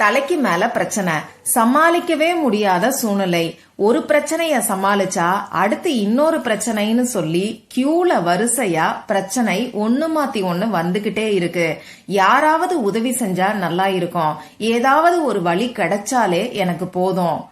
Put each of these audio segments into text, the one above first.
தலைக்கு மேல பிரச்சனை. சமாளிக்கவே முடியாத சூழ்நிலை. ஒரு பிரச்சனைய சமாளிச்சா அடுத்து இன்னொரு பிரச்சனைன்னு சொல்லி கியூல வரிசையா பிரச்சனை ஒண்ணு மாத்தி ஒண்ணு வந்துகிட்டே இருக்கு. யாராவது உதவி செஞ்சா நல்லா இருக்கும். ஏதாவது ஒரு வழி கிடைச்சாலே எனக்கு போதும்.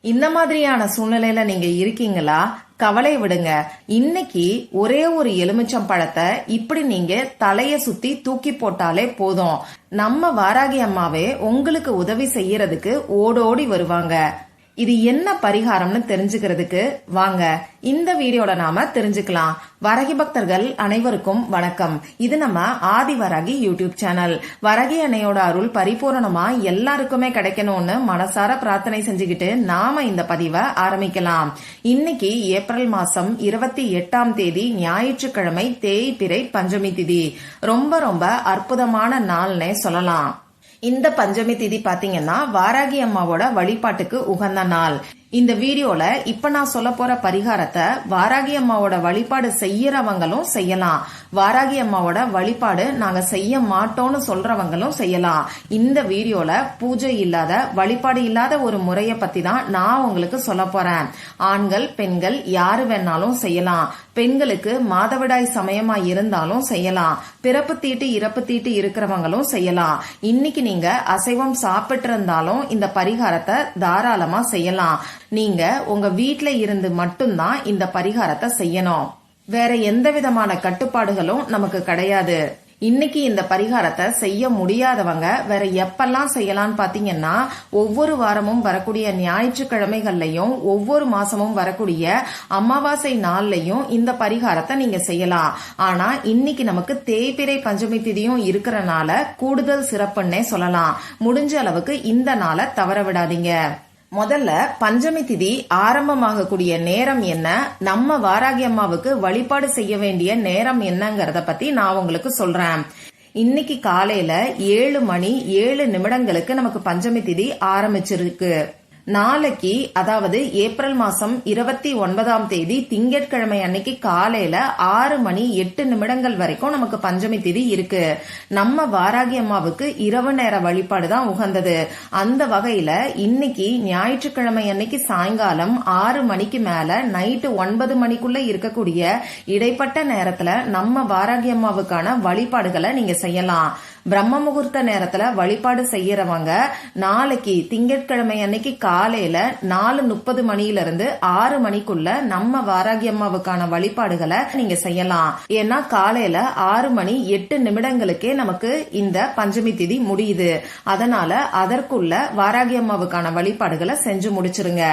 இந்த மாதிரியான சூழ்நிலையில நீங்க இருக்கீங்களா? கவலை விடுங்க. இன்னைக்கு ஒரே ஒரு எலுமிச்சம் பழத்தை இப்படி நீங்க தலைய சுத்தி தூக்கி போட்டாலே போதும். நம்ம வாராகி அம்மாவே உங்களுக்கு உதவி செய்யறதுக்கு ஓடோடி வருவாங்க. இது என்ன பரிகாரம்னு தெரிஞ்சுக்கிறதுக்கு வாங்க. இந்த வீடியோல நாம தெரிஞ்சுக்கலாம். வரகி பக்தர்கள் அனைவருக்கும் வணக்கம். இது நம்ம ஆதி வரகி யூடியூப் சேனல். வரகி அன்னையோட அருள் பரிபூரணமா எல்லாருக்குமே கிடைக்கணும்னு மனசார பிரார்த்தனை செஞ்சுக்கிட்டு நாம இந்த பதிவை ஆரம்பிக்கலாம். இன்னைக்கு ஏப்ரல் மாசம் இருபத்தி எட்டாம் தேதி ஞாயிற்றுக்கிழமை தேய்பிரை பஞ்சமி திதி. ரொம்ப ரொம்ப அற்புதமான நாள்னே சொல்லலாம். இந்த பஞ்சமி திதி பாத்தீங்கன்னா வாராகி அம்மாவோட வழிபாட்டுக்கு உகந்த நாள். இந்த வீடியோல இப்ப நான் சொல்ல போற பரிகாரத்தை வாராகி அம்மாவோட வழிபாடு செய்யறவங்களும் செய்யலாம். வாராகி அம்மாவோட வழிபாடு நாங்க செய்ய மாட்டோம்னு சொல்றவங்களும் செய்யலாம். இந்த வீடியோல பூஜை இல்லாத வழிபாடு இல்லாத ஒரு முறைய பத்தி தான் நான் உங்களுக்கு சொல்ல போறேன். ஆண்கள் பெண்கள் யாரு வேணாலும் செய்யலாம். பெண்களுக்கு மாதவிடாய் சமயமா இருந்தாலும் செய்யலாம். பிறப்பு தீட்டு இறப்பு தீட்டு இருக்கிறவங்களும் செய்யலாம். இன்னைக்கு நீங்க அசைவம் சாப்பிட்டு இருந்தாலும் இந்த பரிகாரத்தை தாராளமா செய்யலாம். நீங்க உங்க வீட்ல இருந்து மட்டும்தான் இந்த பரிகாரத்தை செய்யணும். வேற எந்த விதமான கட்டுப்பாடுகளும் நமக்கு கிடையாது. இன்னைக்கு இந்த பரிகாரத்தை செய்ய முடியாதவங்க வேற எப்பெல்லாம் செய்யலாம்னு பாத்தீங்கன்னா ஒவ்வொரு வாரமும் வரக்கூடிய ஞாயிற்றுக்கிழமைகள்லயும் ஒவ்வொரு மாசமும் வரக்கூடிய அமாவாசை நாள்லயும் இந்த பரிகாரத்தை நீங்க செய்யலாம். ஆனா இன்னைக்கு நமக்கு தேய்பிரை பஞ்சமி திதியும் இருக்கிறனால கூடுதல் சிறப்புன்னே சொல்லலாம். முடிஞ்ச அளவுக்கு இந்த நாளை தவற விடாதீங்க. முதல்ல பஞ்சமி திதி ஆரம்பமாகக்கூடிய நேரம் என்ன? நம்ம வாராகி அம்மாவுக்கு வழிபாடு செய்ய வேண்டிய நேரம் என்னங்கறத பத்தி நான் உங்களுக்கு சொல்றேன். இன்னைக்கு காலையில ஏழு மணி ஏழு நிமிடங்களுக்கு நமக்கு பஞ்சமி திதி ஆரம்பிச்சிருக்கு. நாளைக்கு அதாவது ஏப்ரல் மாசம் இருபத்தி ஒன்பதாம் தேதி திங்கட்கிழமை அன்னைக்கு காலையில ஆறு மணி எட்டு நிமிடங்கள் வரைக்கும் நமக்கு பஞ்சமி திதி இருக்கு. நம்ம வாராகி அம்மாவுக்கு இரவு நேர வழிபாடு தான் உகந்தது. அந்த வகையில இன்னைக்கு ஞாயிற்றுக்கிழமை அன்னைக்கு சாயங்காலம் ஆறு மணிக்கு மேல நைட்டு ஒன்பது மணிக்குள்ள இருக்கக்கூடிய இடைப்பட்ட நேரத்துல நம்ம வாராகி அம்மாவுக்கான வழிபாடுகளை நீங்க செய்யலாம். பிரம்ம முகூர்த்த நேரத்துல வழிபாடு செய்யறவங்க நாளைக்கு திங்கட்கிழமை அன்னைக்கு காலையில நாலு முப்பது மணில இருந்து ஆறு மணிக்குள்ள நம்ம வாராகி அம்மாவுக்கான வழிபாடுகளை நீங்க செய்யலாம். ஏன்னா காலையில ஆறு மணி எட்டு நிமிடங்களுக்கே நமக்கு இந்த பஞ்சமி திதி முடியுது. அதனால அதற்குள்ள வாராகி அம்மாவுக்கான வழிபாடுகளை செஞ்சு முடிச்சிருங்க.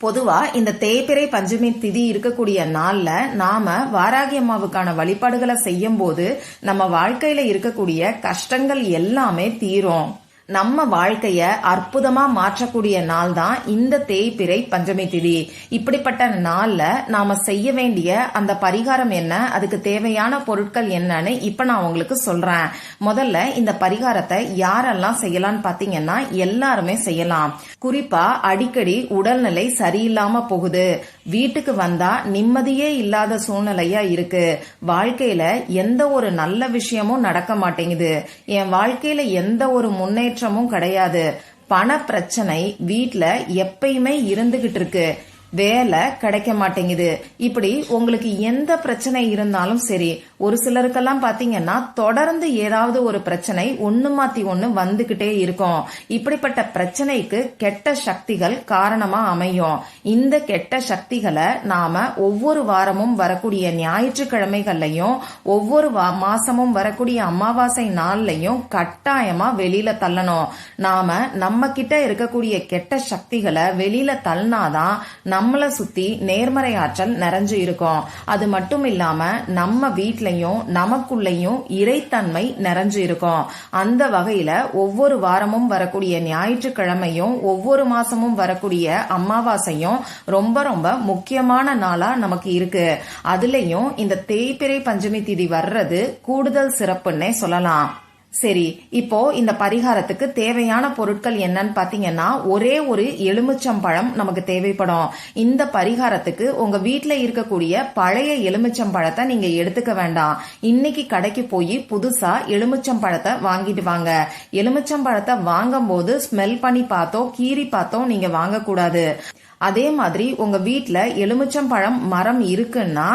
பொதுவா இந்த தேய்பிறை பஞ்சமி திதி இருக்கக்கூடிய நாள்ல நாம வாராகி அம்மாவுக்கான வழிபாடுகளை செய்யும் போது நம்ம வாழ்க்கையில இருக்கக்கூடிய கஷ்டங்கள் எல்லாமே தீரும். நம்ம வாழ்க்கைய அற்புதமா மாற்றக்கூடிய நாள் தான் இந்த தேய்பிறை பஞ்சமி திதி. இப்படிப்பட்ட நாள்ல நாம செய்ய வேண்டிய அந்த பரிகாரம் என்ன அதுக்கு தேவையான பொருட்கள் என்னன்னு இப்ப நான் உங்களுக்கு சொல்றேன். முதல்ல இந்த பரிகாரத்தை யாரெல்லாம் செய்யலாம்னு பாத்தீங்கன்னா எல்லாருமே செய்யலாம். குறிப்பா அடிக்கடி உடல்நிலை சரியில்லாம போகுது. வீட்டுக்கு வந்தா நிம்மதியே இல்லாத சூழ்நிலையா இருக்கு. வாழ்க்கையில எந்த ஒரு நல்ல விஷயமும் நடக்க மாட்டேங்குது. என் வாழ்க்கையில எந்த ஒரு முன்னேற்றமும் கிடையாது. பண பிரச்சனை வீட்ல எப்பயுமே இருந்துகிட்டு இருக்கு. வேலை கிடைக்க மாட்டேங்குது. இப்படி உங்களுக்கு எந்த பிரச்சனை இருந்தாலும் சரி ஒரு சிலருக்கெல்லாம் பாத்தீங்கன்னா தொடர்ந்து ஏதாவது ஒரு பிரச்சனை ஒண்ணு மாத்தி ஒண்ணு வந்துகிட்டே இருக்கும். இப்படிப்பட்ட பிரச்சனைக்கு கெட்ட சக்திகள் காரணமா அமையும். இந்த கெட்ட சக்திகளை நாம ஒவ்வொரு வாரமும் வரக்கூடிய ஞாயிற்றுக்கிழமைகள்லையும் ஒவ்வொரு மாசமும் வரக்கூடிய அமாவாசை நாள்லையும் கட்டாயமா வெளியில தள்ளணும். நாம நம்ம கிட்ட இருக்கக்கூடிய கெட்ட சக்திகளை வெளியில தள்ளினாதான் நம்மள சுத்தி நேர்மறை ஆற்றல் நிறைஞ்சு இருக்கும். அது மட்டும் இல்லாம நம்ம வீட்லயும் நமக்குள்ளயும் இறைத்தன்மை நிறைஞ்சு இருக்கும். அந்த வகையில ஒவ்வொரு வாரமும் வரக்கூடிய ஞாயிற்றுக்கிழமையும் ஒவ்வொரு மாசமும் வரக்கூடிய அமாவாசையும் ரொம்ப ரொம்ப முக்கியமான நாளா நமக்கு இருக்கு. அதுலயும் இந்த தேய்பிறை பஞ்சமி திதி வர்றது கூடுதல் சிறப்புன்னே சொல்லலாம். சரி இப்போ இந்த பரிகாரத்துக்கு தேவையான பொருட்கள் என்னன்னு பாத்தீங்கன்னா ஒரே ஒரு எலுமிச்சம்பழம் நமக்கு தேவைப்படும். இந்த பரிகாரத்துக்கு உங்க வீட்டுல இருக்கக்கூடிய பழைய எலுமிச்சம்பழத்தை நீங்க எடுத்துக்க வேண்டாம். இன்னைக்கு கடைக்கு போய் புதுசா எலுமிச்சம்பழத்தை வாங்கிட்டு வாங்க. எலுமிச்சம்பழத்தை வாங்கும் போது ஸ்மெல் பண்ணி பார்த்தோ கீறி பார்த்தோ நீங்க வாங்கக்கூடாது. அதே மாதிரி உங்க வீட்டில் எலுமிச்சம்பழம் மரம் இருக்குன்னா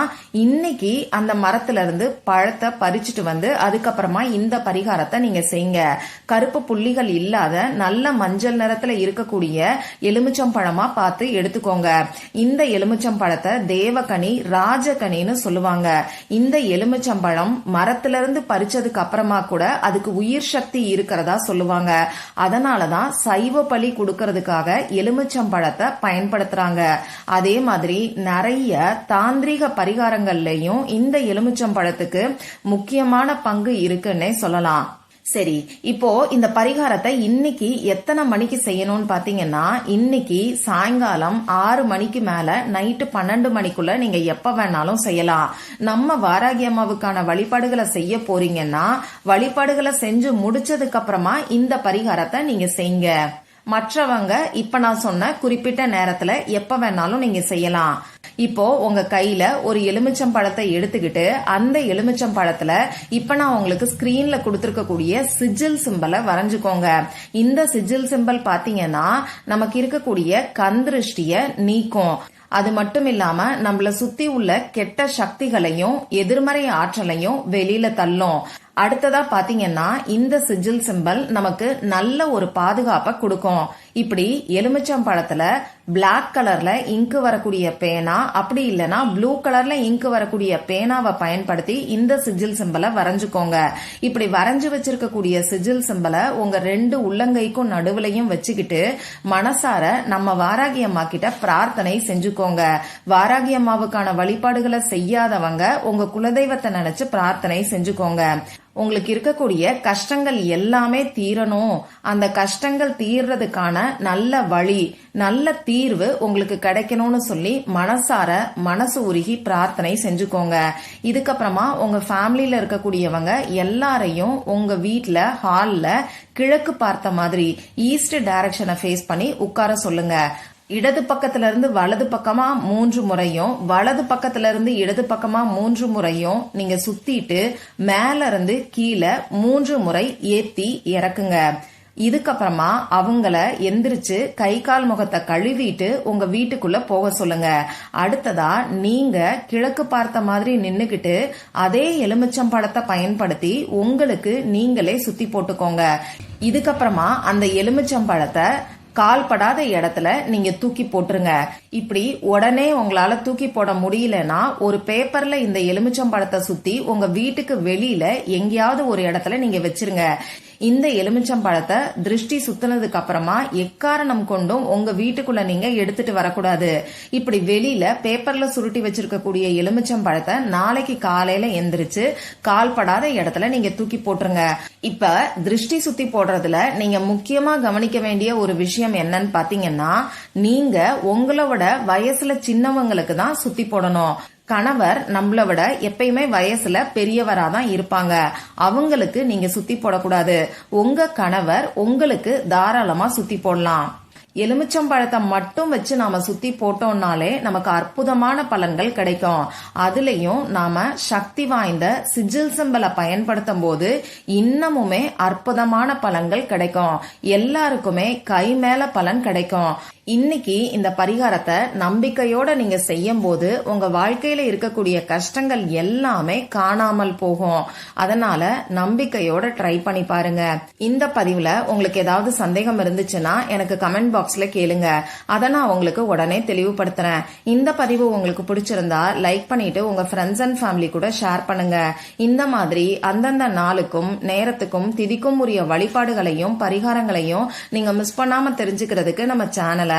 இன்னைக்கு அந்த மரத்துல இருந்து பழத்தை பறிச்சுட்டு வந்து அதுக்கப்புறமா இந்த பரிகாரத்தை நீங்க செய்யுங்க. கருப்பு புள்ளிகள் இல்லாத நல்ல மஞ்சள் நிறத்துல இருக்கக்கூடிய எலுமிச்சம்பழமா பார்த்து எடுத்துக்கோங்க. இந்த எலுமிச்சம்பழத்தை தேவகனி ராஜகனின்னு சொல்லுவாங்க. இந்த எலுமிச்சம்பழம் மரத்துல இருந்து பறிச்சதுக்கு அப்புறமா கூட அதுக்கு உயிர் சக்தி இருக்கிறதா சொல்லுவாங்க. அதனாலதான் சைவ பலி கொடுக்கறதுக்காக எலுமிச்சம்பழத்தை பயன்படுத்துறாங்க. அதே மாதிரி நிறைய தாந்திரிக பரிகாரங்கள்லயும் இந்த எலுமிச்சம்பழத்துக்கு முக்கியமான பங்கு இருக்குன்னே சொல்லலாம். சரி இப்போ இந்த பரிகாரத்தை இன்னைக்கு எத்தனை மணிக்கு செய்யணும்னு பாத்தீங்கன்னா இன்னைக்கு சாயங்காலம் ஆறு மணிக்கு மேல நைட்டு பன்னெண்டு மணிக்குள்ள நீங்க எப்ப வேணாலும் செய்யலாம். நம்ம வாராகி அம்மாவுக்கான வழிபாடுகளை செய்ய போறீங்கன்னா வழிபாடுகளை செஞ்சு முடிச்சதுக்கு அப்புறமா இந்த பரிகாரத்தை நீங்க செய்யுங்க. மற்றவங்க இப்ப நான் சொன்ன குறிப்பிட்ட நேரத்துல எப்ப வேணாலும் நீங்க செய்யலாம். இப்போ உங்க கையில ஒரு எலுமிச்சம் பழத்தை எடுத்துக்கிட்டு அந்த எலுமிச்சம் பழத்துல இப்ப நான் உங்களுக்கு ஸ்கிரீன்ல கொடுத்துருக்கக்கூடிய சிஜில் சிம்பலை வரைஞ்சுக்கோங்க. இந்த சிஜில் சிம்பல் பாத்தீங்கன்னா நமக்கு இருக்கக்கூடிய கந்திருஷ்டிய நீக்கும். அது மட்டும் இல்லாம நம்மள சுத்தி உள்ள கெட்ட சக்திகளையும் எதிர்மறை ஆற்றலையும் வெளியில தள்ளும். அடுத்ததா பாத்தீங்கன்னா இந்த சிஜில் சிம்பல் நமக்கு நல்ல ஒரு பாதுகாப்பை கொடுக்கும். இப்படி எலுமிச்சம் பழத்துல பிளாக் கலர்ல இங்கு வரக்கூடிய பேனா அப்படி இல்லைன்னா ப்ளூ கலர்ல இங்கு வரக்கூடிய பேனாவை பயன்படுத்தி இந்த சிஜில் சிம்பலை வரைஞ்சுக்கோங்க. இப்படி வரைஞ்சு வச்சிருக்கக்கூடிய சிஜில் சிம்பலை உங்க ரெண்டு உள்ளங்கைக்கும் நடுவுலையும் வச்சுக்கிட்டு மனசார நம்ம வாராகி அம்மா கிட்ட பிரார்த்தனை செஞ்சுக்கோங்க. வாராகி அம்மாவுக்கான வழிபாடுகளை செய்யாதவங்க உங்க குலதெய்வத்தை நினைச்சு பிரார்த்தனை செஞ்சுக்கோங்க. உங்களுக்கு இருக்கக்கூடிய கஷ்டங்கள் எல்லாமே தீரணும். அந்த கஷ்டங்கள் தீர்றதுக்கான நல்ல வழி நல்ல தீர்வு உங்களுக்கு கிடைக்கணும்னு சொல்லி மனசார மனசு உருகி பிரார்த்தனை செஞ்சுக்கோங்க. இதுக்கப்புறமா உங்க ஃபேமிலியில இருக்கக்கூடியவங்க எல்லாரையும் உங்க வீட்டில் ஹாலில் கிழக்கு பார்த்த மாதிரி ஈஸ்ட் டைரக்ஷனை ஃபேஸ் பண்ணி உட்கார சொல்லுங்க. இடது பக்கத்துல இருந்து வலது பக்கமா மூன்று முறையும் வலது பக்கத்துல இருந்து இடது பக்கமா மூன்று முறையும் நீங்க சுத்திட்டு மேல இருந்து கீழே மூன்று முறை ஏத்தி இறக்குங்க. இதுக்கப்புறமா அவங்கள எந்திரிச்சு கை கால் முகத்தை கழுவிட்டு உங்க வீட்டுக்குள்ள போக சொல்லுங்க. அடுத்ததா நீங்க கிழக்கு பார்த்த மாதிரி நின்னுகிட்டு அதே எலுமிச்சம் பழத்தை பயன்படுத்தி உங்களுக்கு நீங்களே சுத்தி போட்டுக்கோங்க. இதுக்கப்புறமா அந்த எலுமிச்சம் பழத்தை கால்படாத இடத்துல நீங்க தூக்கி போட்டுருங்க. இப்படி உடனே உங்களால தூக்கி போட முடியலன்னா ஒரு பேப்பர்ல இந்த எலுமிச்சம்பழத்தை சுத்தி உங்க வீட்டுக்கு வெளியில எங்கேயாவது ஒரு இடத்துல நீங்க வச்சிருங்க. இந்த எலுமிச்சம்பழத்தை திருஷ்டி சுத்தினதுக்கு அப்புறமா எக்காரணம் கொண்டும் உங்க வீட்டுக்குள்ள நீங்க எடுத்துட்டு வரக்கூடாது. இப்படி வெளியில பேப்பர்ல சுருட்டி வச்சிருக்கக்கூடிய எலுமிச்சம்பழத்தை நாளைக்கு காலையில எந்திரிச்சு கால்படாத இடத்துல நீங்க தூக்கி போட்டுருங்க. இப்ப திருஷ்டி சுத்தி போடுறதுல நீங்க முக்கியமா கவனிக்க வேண்டிய ஒரு விஷயம் என்னன்னு பாத்தீங்கன்னா நீங்க உங்களோட வயசுல சின்னவங்களுக்கு தான் சுத்தி போடணும். கணவர் நம்மள விட எப்பயுமே வயசுல பெரியவரா தான் இருப்பாங்க. அவங்களுக்கு நீங்க சுத்தி போடக்கூடாது. உங்க கணவர் உங்களுக்கு தாராளமா சுத்தி போடலாம். எலுமிச்சம்பழத்தை மட்டும் வச்சு நாம சுத்தி போட்டோம்னாலே நமக்கு அற்புதமான பலன்கள் கிடைக்கும். அதுலயும் நாம சக்தி வாய்ந்த சிஜில் சிம்பலை பயன்படுத்தும் போது இன்னமுமே அற்புதமான பலன்கள் கிடைக்கும். எல்லாருக்குமே கை மேல பலன் கிடைக்கும். இன்னைக்கு இந்த பரிகாரத்தை நம்பிக்கையோட நீங்க செய்யும் போது உங்க வாழ்க்கையில இருக்கக்கூடிய கஷ்டங்கள் எல்லாமே காணாமல் போகும். அதனால நம்பிக்கையோட ட்ரை பண்ணி பாருங்க. இந்த பதிவுல உங்களுக்கு ஏதாவது சந்தேகம் இருந்துச்சுன்னா எனக்கு கமெண்ட் பாக்ஸ்ல கேளுங்க. அதை நான் உங்களுக்கு உடனே தெளிவுபடுத்துறேன். இந்த பதிவு உங்களுக்கு பிடிச்சிருந்தா லைக் பண்ணிட்டு உங்க ஃப்ரெண்ட்ஸ் அண்ட் ஃபேமிலி கூட ஷேர் பண்ணுங்க. இந்த மாதிரி அந்தந்த நாளுக்கும் நேரத்துக்கும் திதிக்கும் உரிய வழிபாடுகளையும் பரிகாரங்களையும் நீங்க மிஸ் பண்ணாம தெரிஞ்சுக்கிறதுக்கு நம்ம சேனலை